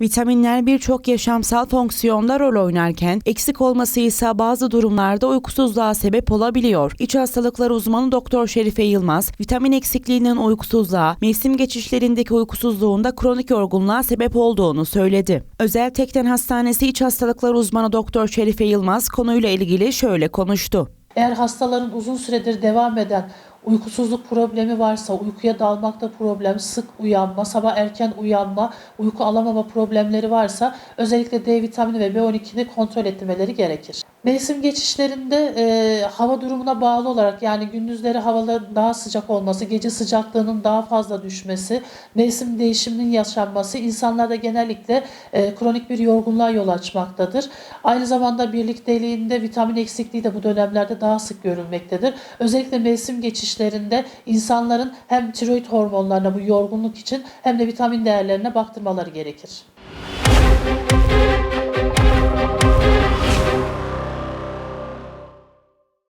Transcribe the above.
Vitaminler birçok yaşamsal fonksiyonda rol oynarken eksik olması ise bazı durumlarda uykusuzluğa sebep olabiliyor. İç hastalıklar uzmanı Doktor Şerife Yılmaz, vitamin eksikliğinin uykusuzluğa, mevsim geçişlerindeki uykusuzluğun da kronik yorgunluğa sebep olduğunu söyledi. Özel Tekden Hastanesi İç Hastalıklar uzmanı Doktor Şerife Yılmaz konuyla ilgili şöyle konuştu. Eğer hastaların uzun süredir devam eden uykusuzluk problemi varsa, uykuya dalmakta problem, sık uyanma, sabah erken uyanma, uyku alamama problemleri varsa özellikle D vitamini ve B12'ni kontrol etmeleri gerekir. Mevsim geçişlerinde e, hava durumuna bağlı olarak yani gündüzleri havaların daha sıcak olması, gece sıcaklığının daha fazla düşmesi, mevsim değişiminin yaşanması insanlarda genellikle e, kronik bir yorgunluğa yol açmaktadır. Aynı zamanda birlikteliğinde vitamin eksikliği de bu dönemlerde daha sık görülmektedir. Özellikle mevsim geçişlerinde insanların hem tiroid hormonlarına bu yorgunluk için hem de vitamin değerlerine baktırmaları gerekir.